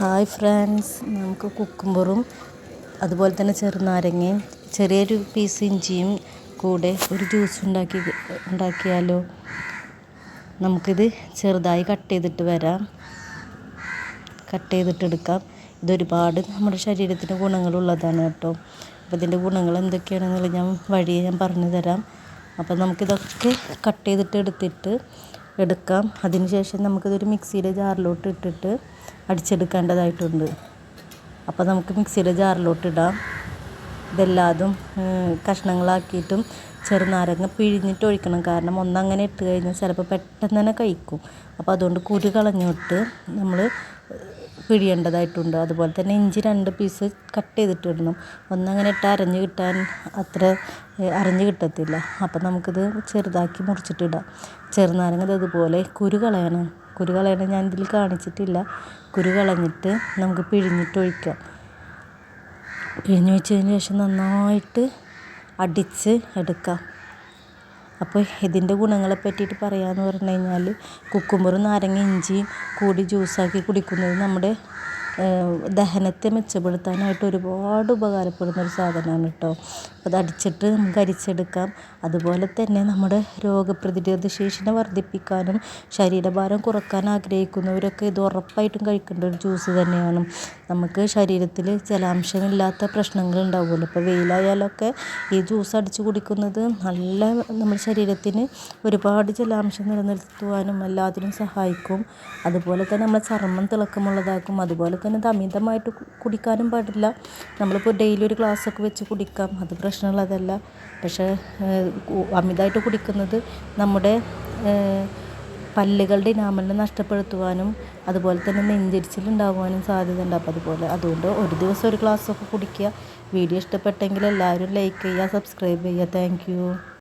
Hi friends നമുക്ക് കുക്കുംബറും അതുപോലെ തന്നെ ചെറുനാരങ്ങയും ചെറിയൊരു പീസ് ഇഞ്ചിയും കൂടെ ഒരു ജ്യൂസ് ഉണ്ടാക്കി ഉണ്ടാക്കിയാലോ? നമുക്കിത് ചെറുതായി കട്ട് ചെയ്തിട്ട് വരാം. കട്ട് ചെയ്തിട്ട് എടുക്കാം. ഇതൊരുപാട് നമ്മുടെ ശരീരത്തിന് ഗുണങ്ങളുള്ളതാണ് കേട്ടോ. അപ്പോൾ ഇതിന്റെ ഗുണങ്ങൾ എന്തൊക്കെയാണെന്നുള്ളത് ഞാൻ വഴിയെ ഞാൻ പറഞ്ഞു തരാം അപ്പോൾ നമുക്കിതൊക്കെ കട്ട് ചെയ്തിട്ട് എടുത്തിട്ട് എടുക്കാം. അതിനുശേഷം നമുക്കിതൊരു മിക്സിയുടെ ജാറിലോട്ട് ഇട്ടിട്ട് അടിച്ചെടുക്കേണ്ടതായിട്ടുണ്ട്. അപ്പോൾ നമുക്ക് മിക്സിയുടെ ജാറിലോട്ട് ഇടാം. ഇതെല്ലാതും കഷ്ണങ്ങളാക്കിയിട്ടും ചെറുനാരങ്ങ പിഴിഞ്ഞിട്ട് ഒഴിക്കണം. കാരണം ഒന്നങ്ങനെ ഇട്ട് കഴിഞ്ഞാൽ ചിലപ്പോൾ പെട്ടെന്ന് തന്നെ കഴിക്കും. അപ്പോൾ അതുകൊണ്ട് കുരു കളഞ്ഞിട്ട് നമ്മൾ പിഴിയേണ്ടതായിട്ടുണ്ട് അതുപോലെ തന്നെ ഇഞ്ചി രണ്ട് പീസ് കട്ട് ചെയ്തിട്ട് ഇടണം ഒന്നങ്ങനെ ഇട്ട് അരഞ്ഞ് കിട്ടാൻ അത്ര അരഞ്ഞ് കിട്ടത്തില്ല. അപ്പം നമുക്കിത് ചെറുതാക്കി മുറിച്ചിട്ടിടാം. ചെറുനാരങ്ങ ഇതുപോലെ കുരു കളയണം. കുരു ഞാൻ ഇതിൽ കാണിച്ചിട്ടില്ല. കുരു കളഞ്ഞിട്ട് നമുക്ക് പിഴിഞ്ഞിട്ട് ഒഴിക്കാം. പിഴിഞ്ഞ് വെച്ചതിന് ശേഷം നന്നായിട്ട് അടിച്ച് എടുക്കാം. അപ്പോൾ ഇതിന്റെ ഗുണങ്ങളെ പറ്റിയിട്ട് പറയാമെന്ന് പറഞ്ഞു കഴിഞ്ഞാൽ കുക്കുമ്പറും നാരങ്ങ ഇഞ്ചിയും കൂടി ജ്യൂസാക്കി കുടിക്കുന്നത് നമ്മുടെ ദഹനത്തെ മെച്ചപ്പെടുത്താനായിട്ട് ഒരുപാട് ഉപകാരപ്പെടുന്ന ഒരു സാധനമാണ് കേട്ടോ. അത് അടിച്ചിട്ട് നമുക്ക് അരിച്ചെടുക്കാം. അതുപോലെ തന്നെ നമ്മുടെ രോഗപ്രതിരോധ ശേഷിനെ വർദ്ധിപ്പിക്കാനും ശരീരഭാരം കുറയ്ക്കാൻ ആഗ്രഹിക്കുന്നവരൊക്കെ ഇത് ഉറപ്പായിട്ടും കഴിക്കേണ്ട ഒരു ജ്യൂസ് തന്നെയാണ്. നമുക്ക് ശരീരത്തിൽ ജലാംശമില്ലാത്ത പ്രശ്നങ്ങൾ ഉണ്ടാവുമല്ലോ. ഇപ്പോൾ വെയിലായാലൊക്കെ ഈ ജ്യൂസ് അടിച്ച് കുടിക്കുന്നത് നല്ല നമ്മുടെ ശരീരത്തിന് ഒരുപാട് ജലാംശം നിലനിർത്തുവാനും എല്ലാത്തിനും സഹായിക്കും. അതുപോലെ തന്നെ നമ്മുടെ ചർമ്മം തിളക്കമുള്ളതാക്കും. അതുപോലെ തന്നെ ഇത് അമിതമായിട്ട് കുടിക്കാനും പാടില്ല. നമ്മളിപ്പോൾ ഡെയിലി ഒരു ഗ്ലാസ്സൊക്കെ വെച്ച് കുടിക്കാം. അത് പ്രശ്നമുള്ളതല്ല. പക്ഷേ അമിതമായിട്ട് കുടിക്കുന്നത് നമ്മുടെ പല്ലുകളുടെ ഇനാമലിനെ നഷ്ടപ്പെടുത്തുവാനും അതുപോലെ തന്നെ നെഞ്ചരിച്ചിലുണ്ടാകുവാനും സാധ്യത സാധ്യതയുണ്ട്. അപ്പോൾ അതുപോലെ അതുകൊണ്ട് ഒരു ദിവസം ഒരു ഗ്ലാസ്സൊക്കെ കുടിക്കുക. വീഡിയോ ഇഷ്ടപ്പെട്ടെങ്കിൽ എല്ലാവരും ലൈക്ക് ചെയ്യുക സബ്സ്ക്രൈബ് ചെയ്യുക. താങ്ക്